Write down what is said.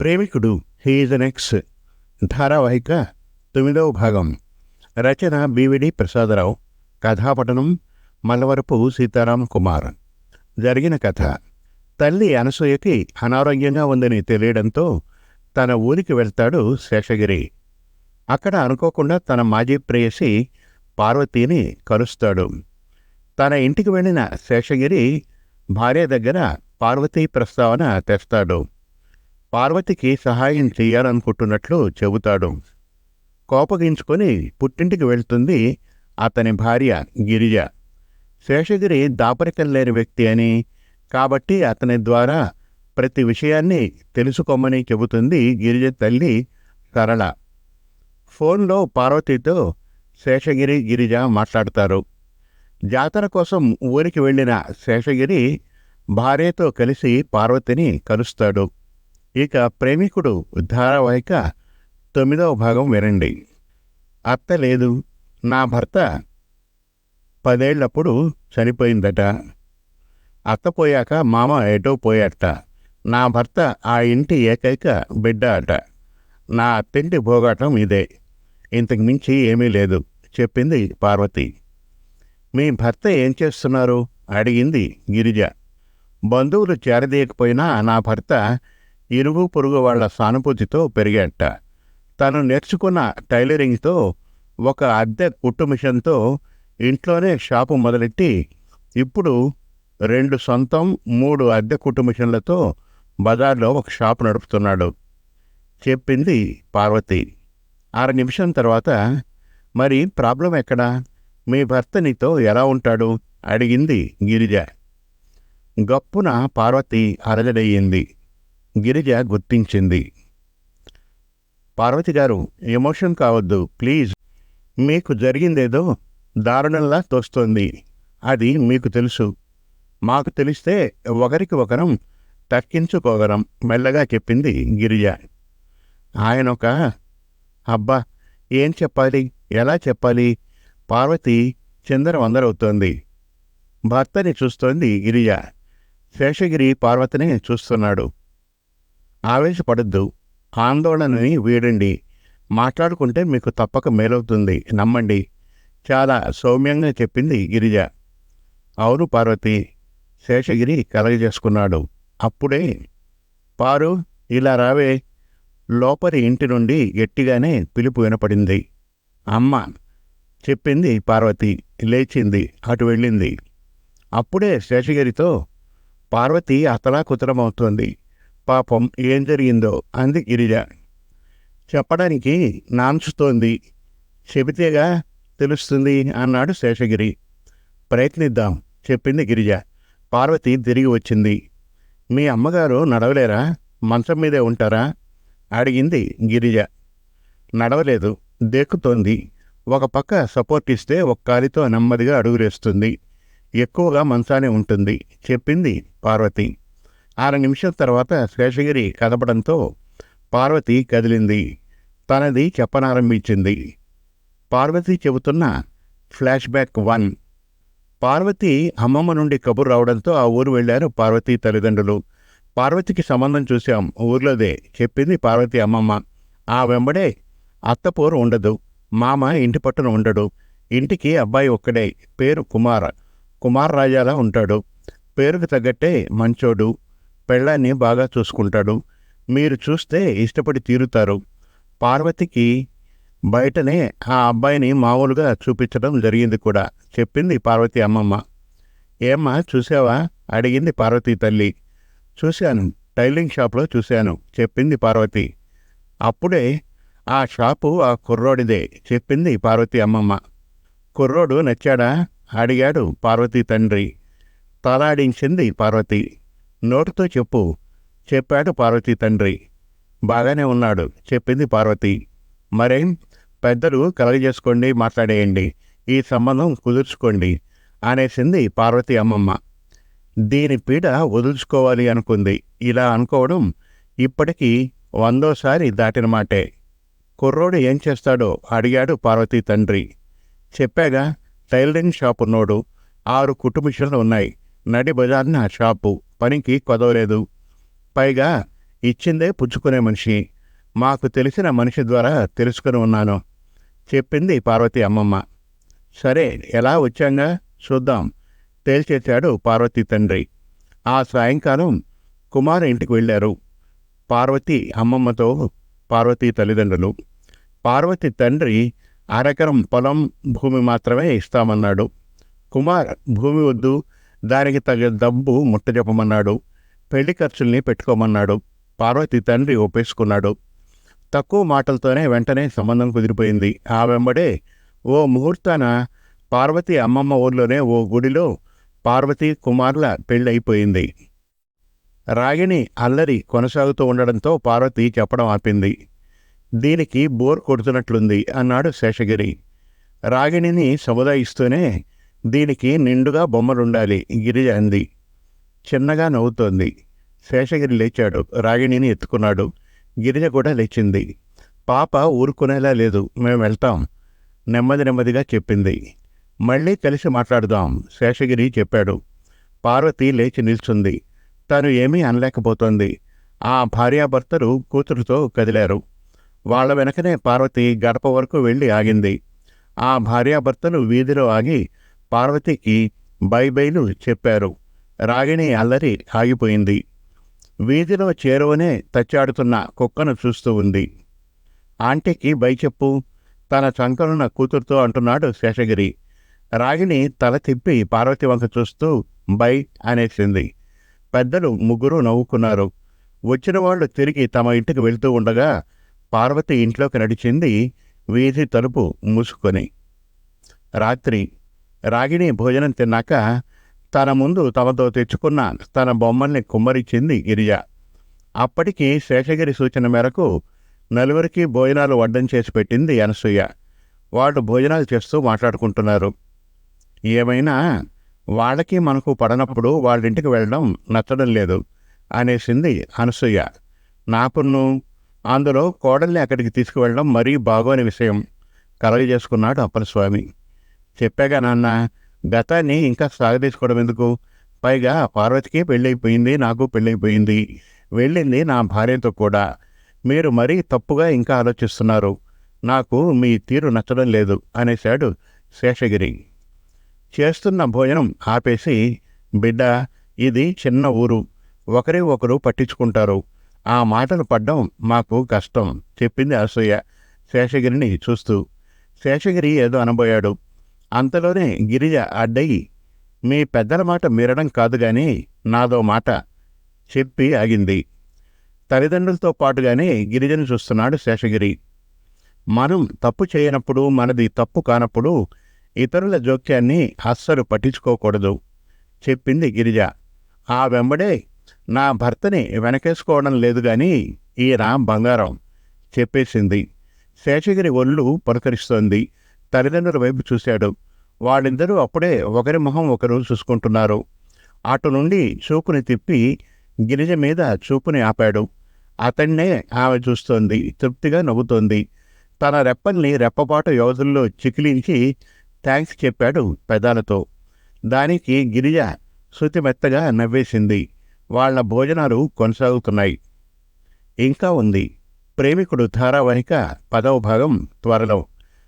Premikudu he is an ex ధారావాహిక తొమ్మిదవ భాగం. రచన బివిడి ప్రసాదరావు. కథాపఠనం మల్లవరపు సీతారాం కుమార్. జరిగిన కథ. తల్లి అనసూయకి అనారోగ్యంగా ఉందని తెలియడంతో తన ఊరికి వెళ్తాడు శేషగిరి. అక్కడ అనుకోకుండా తన మాజీ ప్రేయసి పార్వతీని కలుస్తాడు. తన ఇంటికి వెళ్ళిన శేషగిరి భార్య దగ్గర పార్వతీ ప్రస్తావన తెస్తాడు. పార్వతికి సహాయం చేయాలనుకుంటున్నట్లు చెబుతాడు. కోపగించుకొని పుట్టింటికి వెళ్తుంది అతని భార్య గిరిజ. శేషగిరి దాపరికం లేని వ్యక్తి అని కాబట్టి అతని ద్వారా ప్రతి విషయాన్ని తెలుసుకోమని చెబుతుంది గిరిజ తల్లి సరళ. ఫోన్లో పార్వతితో శేషగిరి గిరిజ మాట్లాడతారు. జాతర కోసం ఊరికి వెళ్ళిన శేషగిరి భార్యతో కలిసి పార్వతిని కలుస్తాడు. ఇక ప్రేమికుడు ధారావాహిక తొమ్మిదవ భాగం వినండి. అత్త లేదు నా భర్త పదేళ్ళప్పుడు చనిపోయిందట. అత్త పోయాక మామ ఎటో పోయాట నా భర్త ఆ ఇంటి ఏకైక బిడ్డ అట. నా అత్తింటి భోగాటం ఇదే. ఇంతకు మించి ఏమీ లేదు చెప్పింది పార్వతి. మీ భర్త ఏం చేస్తున్నారు? అడిగింది గిరిజ. బంధువులు చేరదీయకపోయినా నా భర్త ఇరుగు పొరుగు వాళ్ళ సానుభూతితో పెరిగాట. తను నేర్చుకున్న టైలరింగ్తో ఒక అద్దె కుట్టు మిషన్తో ఇంట్లోనే షాపు మొదలెట్టి ఇప్పుడు రెండు సొంతం మూడు అద్దె కుట్టు మిషన్లతో బజార్లో ఒక షాపు నడుపుతున్నాడు. చెప్పింది పార్వతి. ఆరు నిమిషం తర్వాత మరి ప్రాబ్లం ఎక్కడా? మీ భర్త నీతో ఎలా ఉంటాడు? అడిగింది గిరిజ. గప్పున పార్వతి అరజడయ్యింది. గిరిజ గుర్తించింది. పార్వతి గారు ఎమోషన్ కావద్దు ప్లీజ్. మీకు జరిగిందేదో దారుణంలా తోస్తోంది. అది మీకు తెలుసు. మాకు తెలిస్తే ఒకరికి ఒకరం తక్కించుకోగలం మెల్లగా చెప్పింది గిరిజ. ఆయన ఒక అబ్బా ఏం చెప్పాలి? ఎలా చెప్పాలి? పార్వతి చిందర వందరవుతోంది భర్తని చూస్తోంది గిరిజ. శేషగిరి పార్వతిని చూస్తున్నాడు. ఆవేశపడద్దు. ఆందోళనని వీడండి. మాట్లాడుకుంటే మీకు తప్పక మేలవుతుంది. నమ్మండి. చాలా సౌమ్యంగా చెప్పింది గిరిజ. అవును పార్వతి. శేషగిరి కలగజేసుకున్నాడు. అప్పుడే పారు ఇలా రావే. లోపలి ఇంటి నుండి గట్టిగానే పిలుపు వినపడింది. అమ్మ చెప్పింది పార్వతి. లేచింది. అటు వెళ్ళింది. అప్పుడే శేషగిరితో పార్వతి అతలాకుతలమవుతోంది. పాపం ఏం జరిగిందో అంది గిరిజ. చెప్పడానికి నాంచుతోంది చెబితేగా తెలుస్తుంది అన్నాడు శేషగిరి. ప్రయత్నిద్దాం చెప్పింది గిరిజ. పార్వతి తిరిగి వచ్చింది. మీ అమ్మగారు నడవలేరా? మంచం మీదే ఉంటారా? అడిగింది గిరిజ. నడవలేదు దేక్కుతోంది. ఒక పక్క సపోర్ట్ ఇస్తే ఒక కాలితో నెమ్మదిగా అడుగులేస్తుంది ఎక్కువగా మంచానే ఉంటుంది చెప్పింది పార్వతి. అర నిమిషం తర్వాత శేషగిరి కదపడంతో పార్వతి కదిలింది. తనది చెప్పనారంభించింది. పార్వతి చెబుతున్న ఫ్లాష్ బ్యాక్ వన్. పార్వతి అమ్మమ్మ నుండి కబురు రావడంతో ఆ ఊరు వెళ్ళారు పార్వతి తల్లిదండ్రులు. పార్వతికి సంబంధం చూశాం. ఊర్లోదే చెప్పింది పార్వతి అమ్మమ్మ. ఆ వెంబడే అత్తపోరు ఉండదు. మామ ఇంటి పట్టున ఉండడు. ఇంటికి అబ్బాయి ఒక్కడే. పేరు కుమార్. కుమార్ రాజాలా ఉంటాడు. పేరుకు తగ్గట్టే మంచోడు. పెళ్ళాన్ని బాగా చూసుకుంటాడు. మీరు చూస్తే ఇష్టపడి తీరుతారు. పార్వతికి బయటనే ఆ అబ్బాయిని మామూలుగా చూపించడం జరిగింది కూడా చెప్పింది పార్వతి అమ్మమ్మ. ఏమ్మా చూసావా అడిగింది పార్వతి తల్లి. చూశాను టైలింగ్ షాప్లో చూశాను చెప్పింది పార్వతి. అప్పుడే ఆ షాపు ఆ కుర్రోడిదే చెప్పింది పార్వతి అమ్మమ్మ. కుర్రోడు నచ్చాడా? అడిగాడు పార్వతి తండ్రి. తలాడించింది పార్వతి. నోటితో చెప్పు. చెప్పాడు పార్వతి తండ్రి. బాగానే ఉన్నాడు చెప్పింది పార్వతి. మరేం పెద్దలు కలగజేసుకోండి మాట్లాడేయండి. ఈ సంబంధం కుదుర్చుకోండి అనేసింది పార్వతి అమ్మమ్మ. దీని పీడ వదులుచుకోవాలి అనుకుంది. ఇలా అనుకోవడం ఇప్పటికీ వందోసారి దాటిన మాటే. కుర్రోడు ఏం చేస్తాడో అడిగాడు పార్వతి తండ్రి. చెప్పాగా టైలరింగ్ షాప్ ఉన్నోడు ఆరు కుటుంబ ఉన్నాయి. నడి బజార్న షాపు. పనికి కొదవలేదు. పైగా ఇచ్చిందే పుచ్చుకునే మనిషి. మాకు తెలిసిన మనిషి ద్వారా తెలుసుకుని ఉన్నాను. చెప్పింది పార్వతి అమ్మమ్మ. సరే ఎలా వచ్చాంగా? చూద్దాం. తేల్చేశాడు పార్వతి తండ్రి. ఆ సాయంకాలం కుమార్ ఇంటికి వెళ్ళారు. పార్వతి అమ్మమ్మతో పార్వతి తల్లిదండ్రులు. పార్వతి తండ్రి అరెకరం పొలం భూమి మాత్రమే ఇస్తామన్నాడు. కుమార్ భూమి వద్దు. దానికి తగిన డబ్బు ముట్టజెప్పమన్నాడు. పెళ్ళి ఖర్చుల్ని పెట్టుకోమన్నాడు. పార్వతి తండ్రి ఒప్పేసుకున్నాడు. తక్కువ మాటలతోనే వెంటనే సంబంధం కుదిరిపోయింది. ఆ వెంబడే ఓ ముహూర్తాన పార్వతి అమ్మమ్మ ఊర్లోనే ఓ గుడిలో పార్వతి కుమార్ల పెళ్ళైపోయింది రాగిణి అల్లరి కొనసాగుతూ ఉండడంతో పార్వతి చెప్పడం ఆపింది. దీనికి బోర్ కొడుతున్నట్లుంది అన్నాడు శేషగిరి. రాగిణిని సముదాయిస్తూనే దీనికి నిండుగా బొమ్మలుండాలి. గిరిజ అంది. చిన్నగా నవ్వుతోంది. శేషగిరి లేచాడు. రాగిణిని ఎత్తుకున్నాడు. గిరిజ కూడా లేచింది. పాప ఊరుకునేలా లేదు. మేము వెళ్తాం. నెమ్మది నెమ్మదిగా చెప్పింది. మళ్ళీ కలిసి మాట్లాడుదాం. శేషగిరి చెప్పాడు. పార్వతి లేచి నిల్చుంది. తను ఏమీ అనలేకపోతోంది. ఆ భార్యాభర్తలు కూతురుతో కదిలారు. వాళ్ళ వెనకనే పార్వతి గడప వరకు వెళ్ళి ఆగింది. ఆ భార్యాభర్తలు వీధిలో ఆగి పార్వతికి బై బైలు చెప్పారు. రాగిణి అల్లరి ఆగిపోయింది. వీధిలో చేరువనే తచ్చాడుతున్న కుక్కను చూస్తూ ఉంది. ఆంటీకి బై చెప్పు తన చంకనున్న కూతురుతో అంటున్నాడు శేషగిరి. రాగిణి తల తిప్పి పార్వతి వంక చూస్తూ బై అనేసింది. పెద్దలు ముగ్గురు నవ్వుకున్నారు. వచ్చిన వాళ్ళు తిరిగి తమ ఇంటికి వెళ్తూ ఉండగా పార్వతి ఇంట్లోకి నడిచింది వీధి తలుపు మూసుకొని. రాత్రి రాగిణి భోజనం తిన్నాక తన ముందు తమతో తెచ్చుకున్న తన బొమ్మల్ని కుమ్మరించింది గిరిజ. అప్పటికి శేషగిరి సూచన మేరకు నలుగురికి భోజనాలు వడ్డం చేసి పెట్టింది అనసూయ. వాళ్ళు భోజనాలు చేస్తూ మాట్లాడుకుంటున్నారు. ఏమైనా వాళ్ళకి మనకు పడనప్పుడు వాళ్ళింటికి వెళ్ళడం నచ్చడం లేదు అనేసింది అనసూయ. నాకును అందులో కోడల్ని అక్కడికి తీసుకువెళ్ళడం మరీ బాగోని విషయం. కలగజేసుకున్నాడు అప్పలస్వామి. చెప్పాగా నాన్న గతాన్ని ఇంకా సాగదీసుకోవడం ఎందుకు? పైగా పార్వతికి పెళ్ళైపోయింది నాకు పెళ్ళైపోయింది. వెళ్ళింది నా భార్యతో కూడా. మీరు మరీ తప్పుగా ఇంకా ఆలోచిస్తున్నారు. నాకు మీ తీరు నచ్చడం లేదు అనేశాడు శేషగిరి. చేస్తున్న భోజనం ఆపేసి బిడ్డ ఇది చిన్న ఊరు. ఒకరి ఒకరు పట్టించుకుంటారు. ఆ మాటలు పడ్డం మాకు కష్టం చెప్పింది అసూయ శేషగిరిని చూస్తూ. శేషగిరి ఏదో అనబోయాడు. అంతలోనే గిరిజ అడ్డయి మీ పెద్దల మాట మీరడం కాదు గాని నాదో మాట చెప్పి ఆగింది. తల్లిదండ్రులతో పాటుగానే గిరిజను చూస్తున్నాడు శేషగిరి. మనం తప్పు చేయనప్పుడు మనది తప్పు కానప్పుడు ఇతరుల జోక్యాన్ని అస్సలు పట్టించుకోకూడదు చెప్పింది గిరిజ. ఆ వెంబడే నా భర్తని వెనకేసుకోవడం లేదు గాని రామ్ బంగారం చెప్పేసింది. శేషగిరి ఒళ్ళు పురకరిస్తోంది తల్లిదండ్రుల వైపు చూశాడు. వాళ్ళిద్దరూ అప్పుడే ఒకరి మొహం ఒకరు చూసుకుంటున్నారు. అటు నుండి చూపుని తిప్పి గిరిజ మీద చూపుని ఆపాడు. అతన్నే ఆమె చూస్తోంది తృప్తిగా నవ్వుతోంది. తన రెప్పల్ని రెప్పపాటు యోధుల్లో చికిలించి థ్యాంక్స్ చెప్పాడు పెదాలతో. దానికి గిరిజ శృతిమెత్తగా నవ్వేసింది. వాళ్ళ భోజనాలు కొనసాగుతున్నాయి. ఇంకా ఉంది. ప్రేమికుడు ధారావాహిక పదవ భాగం త్వరలో.